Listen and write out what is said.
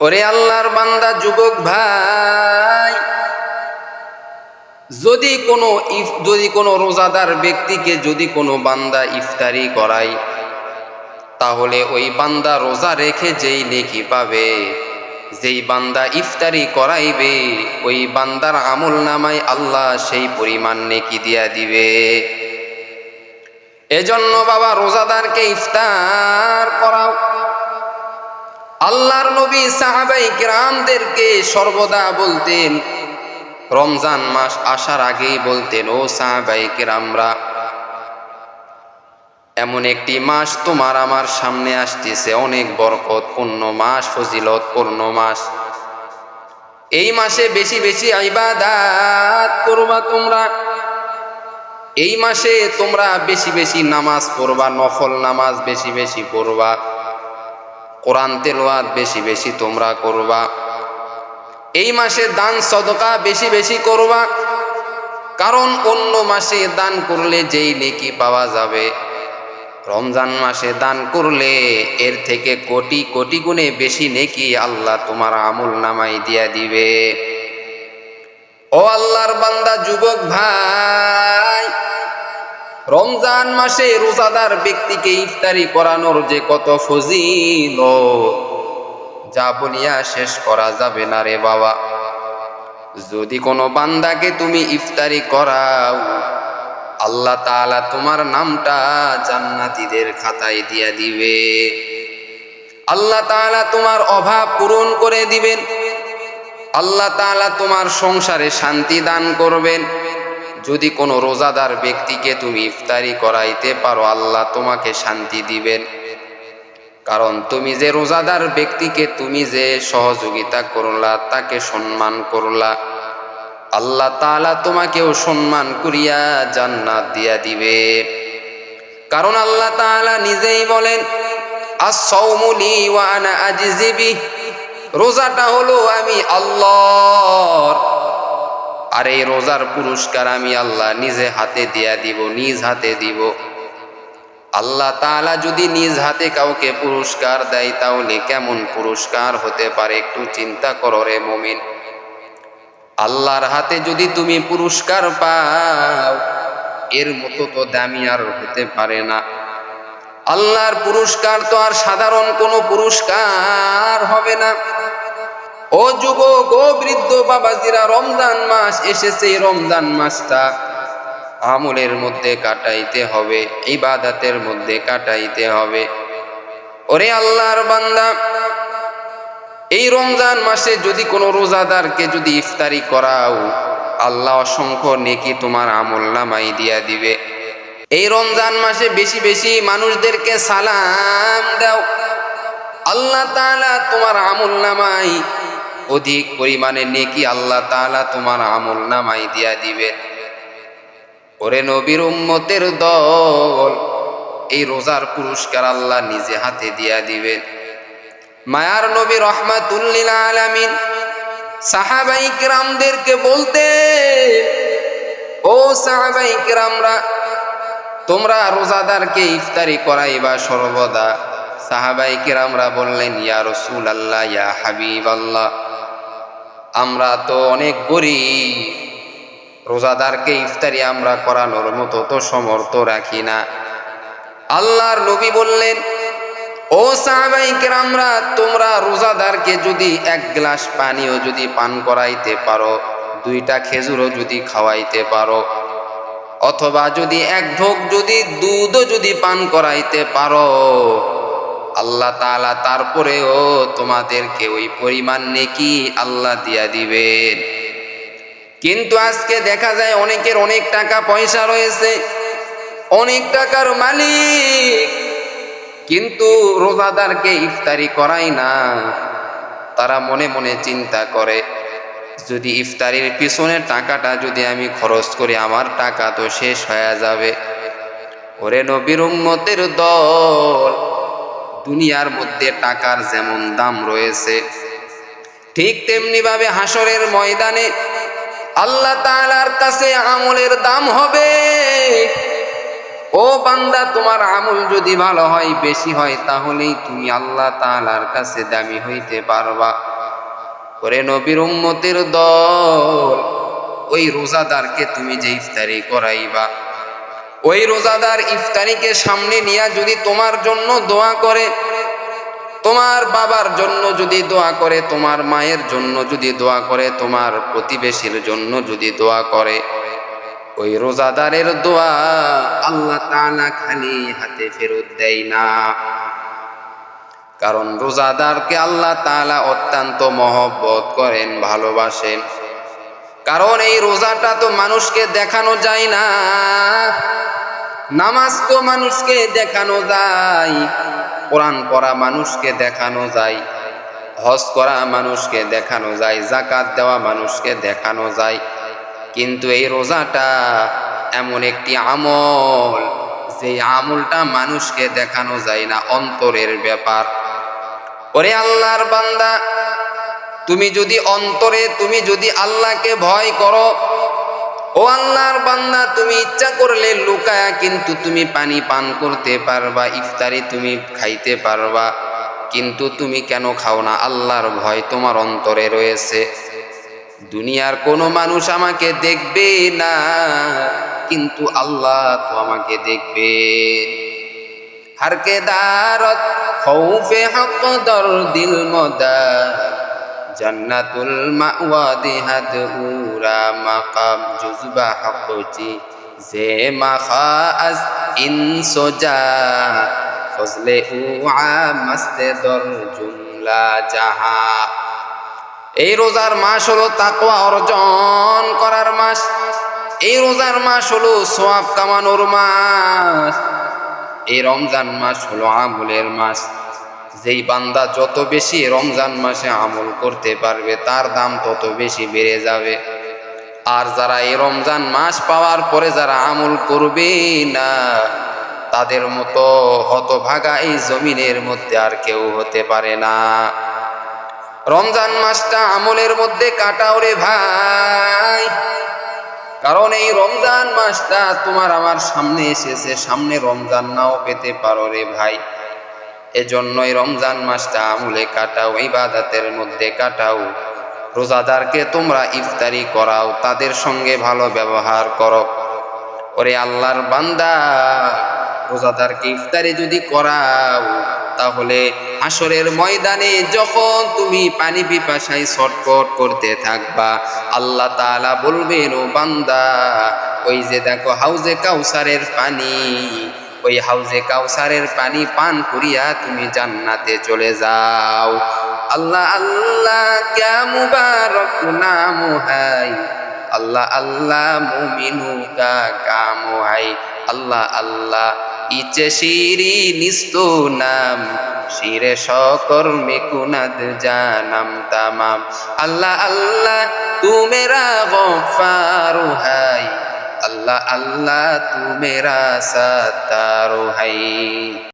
ওরে আল্লাহর বান্দা যুবক ভাই, যদি কোনো যদি কোনো রোজাদার ব্যক্তিকে যদি কোনো বান্দা ইফতারি করায়, তাহলে ওই বান্দা রোজা রেখে যেই নেকি পাবে, যেই বান্দা ইফতারি করাইবে, ওই বান্দার আমল নামায় আল্লাহ সেই পরিমাণ নেকি দিয়া দিবে। এজন্য বাবা রোজাদারকে ইফতার করাও। আল্লাহর নবী সাহাবাই কিরামদেরকে সর্বদা বলতেন, রমজান মাস আসার আগেই বলতেন, ও সাহাবাই কিরামরা, এমন একটি মাস তোমার আমার সামনে আসতেছে, অনেক বরকত পূর্ণ মাস ফজিলত পূর্ণ মাস। এই মাসে বেশি বেশি আইবাদাত করবা তোমরা। এই মাসে তোমরা বেশি বেশি নামাজ পড়বা, নফল নামাজ বেশি বেশি পড়বা। কোরআন তেলোয়াত বেশি বেশি তোমরা করবা। এই মাসে দান সদকা বেশি বেশি করবা। কারণ অন্য মাসে দান করলে যেই নেকি পাওয়া যাবে। রমজান মাসে দান করলে এর থেকে কোটি কোটি গুণে বেশি নেকি আল্লাহ তোমার আমল নামাই দিয়া দিবে। ও আল্লাহর বান্দা, যুবক ভাই রমজান মাসে রোজাদার ব্যক্তিকে ইফতারি করানোর যে কত ফজিল যা বলিয়া শেষ করা যাবে না রে বাবা। যদি কোনো বান্দাকে তুমি ইফতারি করাও, আল্লাহ তাআলা তোমার নামটা জান্নাতীদের খাতায় দিয়া দিবে। আল্লাহ তাআলা তোমার অভাব পূরণ করে দিবেন। আল্লাহ তাআলা তোমার সংসারে শান্তি দান করবেন। যদি কোনো রোজাদার ব্যক্তিকে তুমি ইফতারি করাইতে পারো, আল্লাহ তোমাকে শান্তি দিবেন। কারণ তুমি যে রোজাদার ব্যক্তিকে তুমি যে সহযোগিতা করলা, তাকে সম্মান করলা। আল্লাহ তাআলা তোমাকেও সম্মান করিয়া জান্নাত দিয়া দিবে। কারণ আল্লাহ তাআলা নিজেই বলেন রোজাটা হলো আমি আল্লাহর আর এই রোজার পুরস্কার আমি আল্লাহ নিজে হাতে দিয়া দিব, নিজ হাতে দিব। আল্লাহ তাআলা যদি নিজ হাতে কাউকে পুরস্কার দেয়, তাহলে কেমন পুরস্কার হতে পারে একটু চিন্তা করো রে মমিন। আল্লাহর হাতে যদি তুমি পুরস্কার পাও, এর মতো তো দামি আর হতে পারে না। আল্লাহর পুরস্কার তো আর সাধারণ কোনো পুরস্কার হবে না। ও যুবক, ও বৃদ্ধ বাবাজিরা, রমজান মাস এসেছে রমজান মাসটা আমলের মধ্যে কাটাইতে হবে, ইবাদাতের মধ্যে কাটাইতে হবে। ওরে আল্লাহর বান্দা, এই রমজান মাসে যদি কোনো রোজাদারকে যদি ইফতারি করাও, আল্লাহ অসংখ্য নেকি তোমার আমল নামাই দিয়া দিবে। এই রমজান মাসে বেশি বেশি মানুষদেরকে সালাম দাও। আল্লাহ তোমার আমল নামাই অধিক পরিমাণে নেকি আল্লাহ তাআলা তোমার আমল নামাই দিয়া দিবে ওরে নবীর উম্মতের দল, এই রোজার পুরস্কার আল্লাহ নিজে হাতে দিয়া দিবেন। মায়ার নবী রহমাতুল্লিল আলামিন সাহাবাই কিরামদেরকে বলতে, ও সাহাবাই কিরামরা, তোমরা রোজাদারকে ইফতারি করাইবা সর্বদা। সাহাবাই কিরামরা বললেন, ইয়া রসুল আল্লাহ ইয়া হাবিব আল্লাহ আমরা তো অনেক গরিব। রোজাদারকে ইফতারি আমরা করানোর মতো তো সমর্থ রাখি না। আল্লাহর নবী বললেন, ও সাহাবাই আমরা তোমরা রোজাদারকে যদি এক গ্লাস পানিও যদি পান করাইতে পারো, দুইটা খেজুরও যদি খাওয়াইতে পারো, অথবা যদি এক ঢোক যদি দুধও যদি পান করাইতে পারো আল্লাহ তাআলা তারপরেও তোমাদেরকে ওই পরিমাণ নেকি আল্লাহ দিয়া দিবেন। কিন্তু আজকে দেখা যায় অনেকের অনেক টাকা পয়সা রয়েছে, অনেক টাকার মালিক, কিন্তু রোজাদারকে ইফতারি করাই না। তারা মনে মনে চিন্তা করে, যদি ইফতারির পিছনের টাকাটা যদি আমি খরচ করি, আমার টাকা তো শেষ হয়ে যাবে। ওরে নবীর উম্মতের দল দুনিয়ার মধ্যে টাকার যেমন দাম রয়েছে, ঠিক তেমনি ভাবে হাসরের ময়দানে আল্লাহ তাআলার কাছে আমলের দাম হবে। ও বান্দা, তোমার আমল যদি ভালো হয়, বেশি হয়, তাহলেই তুমি আল্লাহ তাআলার কাছে দামি হইতে পারবা। করে নবীর উম্মতের দল, ওই রোজাদারকে তুমি যে ইফতারি করাইবা। ওই রোজাদার ইফতারিকে সামনে নিয়ে যদি তোমার জন্য দোয়া করে, তোমার বাবার জন্য যদি দোয়া করে, তোমার মায়ের জন্য যদি দোয়া করে, তোমার প্রতিবেশীর জন্য যদি দোয়া করে, ওই রোজাদারের দোয়া আল্লাহ তাআলা খালি হাতে ফেরত দেয় না। কারণ রোজাদারকে আল্লাহ তাআলা অত্যন্ত মহব্বত করেন, ভালোবাসেন। কারণ এই রোজাটা তো মানুষকে দেখানো যায় না। নামাজ তো মানুষকে দেখানো যায়, কোরআন পড়া মানুষকে দেখানো যায়, হজ করা মানুষকে দেখানো যায় জাকাত দেওয়া মানুষকে দেখানো যায়। কিন্তু এই রোজাটা এমন একটি আমল, যে আমলটা মানুষকে দেখানো যায় না, অন্তরের ব্যাপার। ওরে আল্লাহর বান্দা তুমি যদি অন্তরে, তুমি যদি আল্লাহকে ভয় করো, ও আল্লাহর বান্দা, তুমি ইচ্ছা করলে লুকায়া কিন্তু তুমি পানি পান করতে পারবা, ইফতারি তুমি খাইতে পারবা, কিন্তু তুমি কেন খাও না? আল্লাহর ভয় তোমার অন্তরে রয়েছে। দুনিয়ার কোনো মানুষ আমাকে দেখবে না, কিন্তু আল্লাহ তো আমাকে দেখবে। হারকে দারত, খৌফে হক দর দিল মদা জান্নাতুল মাওয়া দিহাদ উরা মাকাম, জুজবা হকজি যে মাখা আজ ইন সোজা ফজলে উআ মাস্তে দর জুমলা জাহা। এই রোজার মাস হলো তাকওয়া অর্জন করার মাস। এই রোজার মাস হলো সোয়াব কামানোর মাস। এই রমজান মাস হলো আমলের মাস। যেই বান্দা যত বেশি রমজান মাসে আমল করতে পারবে, তার দাম তত বেশি বেড়ে যাবে। আর যারা এই রমজান মাস পাওয়ার পরে যারা আমল করবে না, তাদের মতো হতভাগা এই জমিনের মধ্যে আর কেউ হতে পারে না। রমজান মাসটা আমলের মধ্যে কাটাও রে ভাই। কারণ এই রমজান মাসটা তোমার আমার সামনে এসেছে, সামনে রমজান নাও পেতে পারো রে ভাই। এজন্যই রমজান মাসটা আমলে কাটাও, ইবাদতের মধ্যে কাটাও। রোজাদারকে তোমরা ইফতারি করাও, তাদের সঙ্গে ভালো ব্যবহার করো। ওরে আল্লাহর বান্দা, রোজাদারকে ইফতারি যদি করাও, তাহলে আসরের ময়দানে যখন তুমি পানি পিপাসায় ছটফট করতে থাকবা, আল্লাহ তাআলা বলবেন, ও বান্দা, ওই যে দেখো হাউজে কাউসারের পানি ওই হাউজে কাউসারের পানি পান করিয়া তুমি জান্নাতে চলে যাও। আল্লাহ আল্লাহ, ক্যা মুবারক নাম হাই? আল্লাহ আল্লাহ, মুমিনু কা কাম হাই? আল্লাহ আল্লাহ, ইচে শিরি নিস্তু নাম, শিরে সকর্মে কুনাদ জানাম তামাম। আল্লাহ আল্লাহ তু মেরা গফারু হাই? अल्लाह अल्लाह तू मेरा सत्तारो है